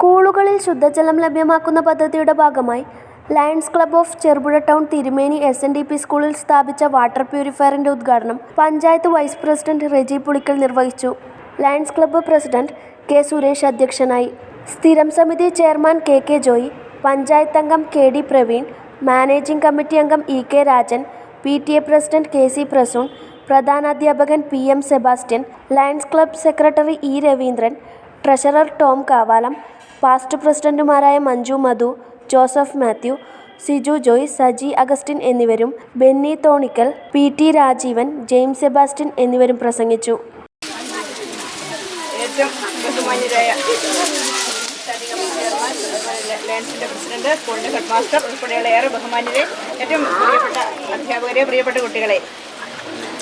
വീടുകളിൽ ശുദ്ധജലം ലഭ്യമാക്കുന്ന പദ്ധതിയുടെ ഭാഗമായി lions club of Cherupuzha town Thirumeni S N D P സ്കൂളിൽ സ്ഥാപിച്ച വാട്ടർ പ്യൂരിഫയറിന്റെ ഉദ്ഘാടനം പഞ്ചായത്ത് വൈസ് പ്രസിഡന്റ് റെജി പുളിക്കൽ നിർവഹിച്ചു. Lions club president K Suresh അധ്യക്ഷനായി. സ്ഥിരം സമിതി chairman K K Joy panchayat അംഗം K D Praveen managing committee അംഗം E K Rajan P T A president K C Prasoon പ്രധാനാധ്യാപകൻ P M Sebastian lions club secretary E Raveendran treasurer Tom Kavalam past പ്രസിഡന്റുമാരായ മഞ്ജു മധു Joseph Mathew Siju Joy Saji Augustine എന്നിവരും Benny Thonikkal P T Rajeevan James Sebastian എന്നിവരും പ്രസംഗിച്ചു. ഏറ്റവും ബഹുമാന്യരായ standing committee president സ്കൂളിന്റെ head master ഉൾപ്പെടെയുള്ള ഏറെ ബഹുമാന്യരെ ഏറ്റവും പ്രിയപ്പെട്ട അധ്യാപകരെ പ്രിയപ്പെട്ട കുട്ടികളെ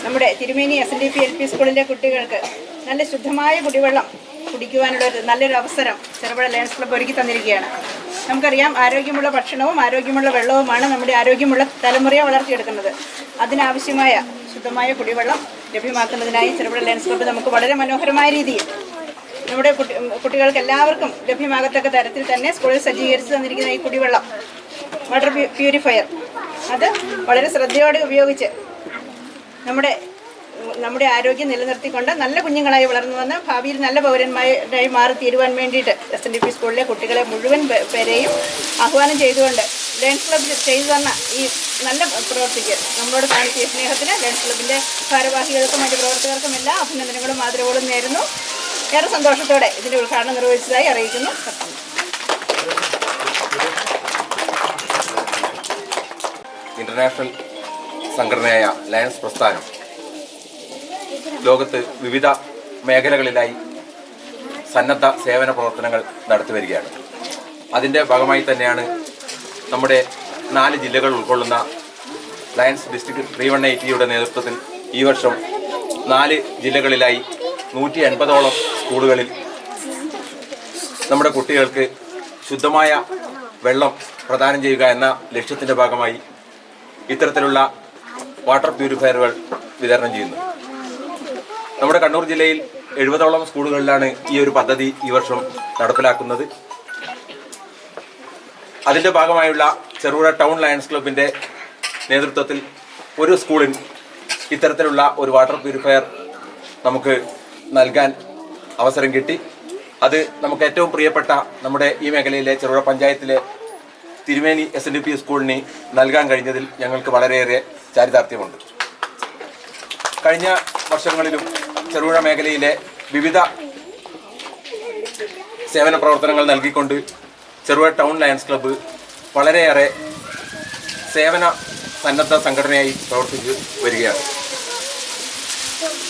നമ്മുടെ Thirumeni S N D P L P സ്കൂളിലെ കുട്ടികൾക്ക് നല്ല ശുദ്ധമായ കുടിവെള്ളം കുടിക്കുവാനുള്ള ഒരു നല്ലൊരു അവസരം ചെറുപുഴ ലയൺസ് ക്ലബ്ബ് ഒരുക്കി തന്നിരിക്കുകയാണ്. നമുക്കറിയാം ആരോഗ്യമുള്ള ഭക്ഷണവും ആരോഗ്യമുള്ള വെള്ളവുമാണ് നമ്മുടെ ആരോഗ്യമുള്ള തലമുറയെ വളർത്തിയെടുക്കുന്നത്. അതിനാവശ്യമായ ശുദ്ധമായ കുടിവെള്ളം ലഭ്യമാക്കുന്നതിനായി ചെറുപുഴ ലയൺസ് ക്ലബ്ബ് നമുക്ക് വളരെ മനോഹരമായ രീതിയിൽ നമ്മുടെ കുട്ടി കുട്ടികൾക്ക് എല്ലാവർക്കും ലഭ്യമാകത്തക്ക തരത്തിൽ തന്നെ സ്കൂളിൽ സജ്ജീകരിച്ച് തന്നിരിക്കുന്ന ഈ കുടിവെള്ളം വാട്ടർ പ്യൂരിഫയർ അത് വളരെ ശ്രദ്ധയോടെ ഉപയോഗിച്ച് നമ്മുടെ നമ്മുടെ ആരോഗ്യം നിലനിർത്തിക്കൊണ്ട് നല്ല കുഞ്ഞുങ്ങളായി വളർന്നു വന്ന് ഭാവിയിൽ നല്ല പൗരന്മാരായി മാറി തീരുവാൻ വേണ്ടിയിട്ട് എസ് എൻ ഡി പി സ്കൂളിലെ കുട്ടികളെ മുഴുവൻ പേരെയും ആഹ്വാനം ചെയ്തുകൊണ്ട് ലയൺസ് ക്ലബ്ബിൽ ചെയ്തു തന്ന ഈ നല്ല പ്രവർത്തിക്ക് നമ്മളോട് കാണിച്ച സ്നേഹത്തിന് ലയൺസ് ക്ലബിന്റെ ഭാരവാഹികൾക്കും മറ്റു പ്രവർത്തകർക്കും എല്ലാ അഭിനന്ദനങ്ങളും ആദരവുകളും നേരുന്നു. ഏറെ സന്തോഷത്തോടെ ഇതിന്റെ ഉദ്ഘാടനം നിർവഹിച്ചതായി അറിയിക്കുന്നു. ഇന്റർനാഷണൽ സംഘടനയായ ലയൺസ് പ്രസ്ഥാനം ലോകത്ത് വിവിധ മേഖലകളിലായി സന്നദ്ധ സേവന പ്രവർത്തനങ്ങൾ നടത്തി വരികയാണ് അതിന്റെ ഭാഗമായി തന്നെയാണ് നമ്മുടെ നാല് ജില്ലകൾ ഉൾക്കൊള്ളുന്ന ലയൻസ് ഡിസ്ട്രിക്ട് ത്രീ വൺ എയ്റ്റിയുടെ നേതൃത്വത്തിൽ ഈ വർഷം നാല് ജില്ലകളിലായി നൂറ്റി എൺപതോളം സ്കൂളുകളിൽ നമ്മുടെ കുട്ടികൾക്ക് ശുദ്ധമായ വെള്ളം പ്രദാനം ചെയ്യുക എന്ന ലക്ഷ്യത്തിന്റെ ഭാഗമായി ഇത്തരത്തിലുള്ള വാട്ടർ പ്യൂരിഫയറുകൾ വിതരണം ചെയ്യുന്നു. നമ്മുടെ കണ്ണൂർ ജില്ലയിൽ എഴുപതോളം സ്കൂളുകളിലാണ് ഈ ഒരു പദ്ധതി ഈ വർഷം നടപ്പിലാക്കുന്നത്. അതിന്റെ ഭാഗമായുള്ള ചെറുപുഴ ടൗൺ ലയൺസ് ക്ലബിന്റെ നേതൃത്വത്തിൽ ഒരു സ്കൂളിൽ ഇത്തരത്തിലുള്ള ഒരു വാട്ടർ പ്യൂരിഫയർ നമുക്ക് നൽകാൻ അവസരം കിട്ടി. അത് നമുക്ക് ഏറ്റവും പ്രിയപ്പെട്ട നമ്മുടെ ഈ മേഖലയിലെ ചെറുപുഴ പഞ്ചായത്തിലെ തിരുമേനി എസ് എൻ ഡി പി സ്കൂളിന് നൽകാൻ കഴിഞ്ഞതിൽ ഞങ്ങൾക്ക് വളരെയേറെ ചാരിതാർത്ഥ്യമുണ്ട്. കഴിഞ്ഞ വർഷങ്ങളിലും ചെറുപുഴ മേഖലയിലെ വിവിധ സേവന പ്രവർത്തനങ്ങൾ നൽകിക്കൊണ്ട് ചെറുപുഴ ടൗൺ ലയൺസ് ക്ലബ്ബ് വളരെയേറെ സേവന സന്നദ്ധ സംഘടനയായി പ്രവർത്തിച്ച് വരികയാണ്.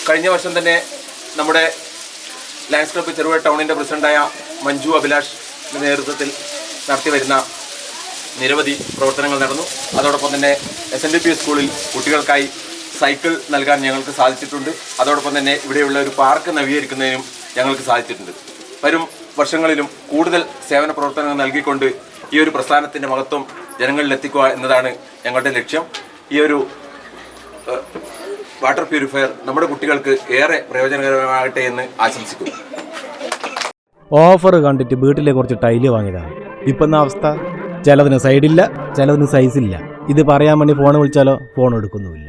കഴിഞ്ഞ വർഷം തന്നെ നമ്മുടെ ലയൺസ് ക്ലബ്ബ് ചെറുപുഴ ടൗണിന്റെ പ്രസിഡന്റായ മഞ്ജു അഭിലാഷിന്റെ നേതൃത്വത്തിൽ നടത്തി വരുന്ന നിരവധി പ്രവർത്തനങ്ങൾ നടന്നു. അതോടൊപ്പം തന്നെ എസ് എൻ ഡി പി സ്കൂളിൽ കുട്ടികൾക്കായി സൈക്കിൾ നൽകാൻ ഞങ്ങൾക്ക് സാധിച്ചിട്ടുണ്ട്. അതോടൊപ്പം തന്നെ ഇവിടെയുള്ള ഒരു പാർക്ക് നവീകരിക്കുന്നതിനും ഞങ്ങൾക്ക് സാധിച്ചിട്ടുണ്ട്. വരും വർഷങ്ങളിലും കൂടുതൽ സേവന പ്രവർത്തനങ്ങൾ നൽകിക്കൊണ്ട് ഈ ഒരു പ്രസ്ഥാനത്തിന്റെ മഹത്വം ജനങ്ങളിൽ എത്തിക്കുക എന്നതാണ് ഞങ്ങളുടെ ലക്ഷ്യം. ഈ ഒരു വാട്ടർ പ്യൂരിഫയർ നമ്മുടെ കുട്ടികൾക്ക് ഏറെ പ്രയോജനകരമാകട്ടെ എന്ന് ആശംസിക്കുന്നു. ഓഫർ കണ്ടിട്ട് വീട്ടിലെ കുറച്ച് ടൈൽ വാങ്ങിയതാണ്. ഇപ്പം എന്ന അവസ്ഥ? ചിലതിന് സൈഡില്ല ചിലതിന് സൈസില്ല. ഇത് പറയാൻ വേണ്ടി ഫോൺ വിളിച്ചാലോ? ഫോൺ എടുക്കുന്നുമില്ല.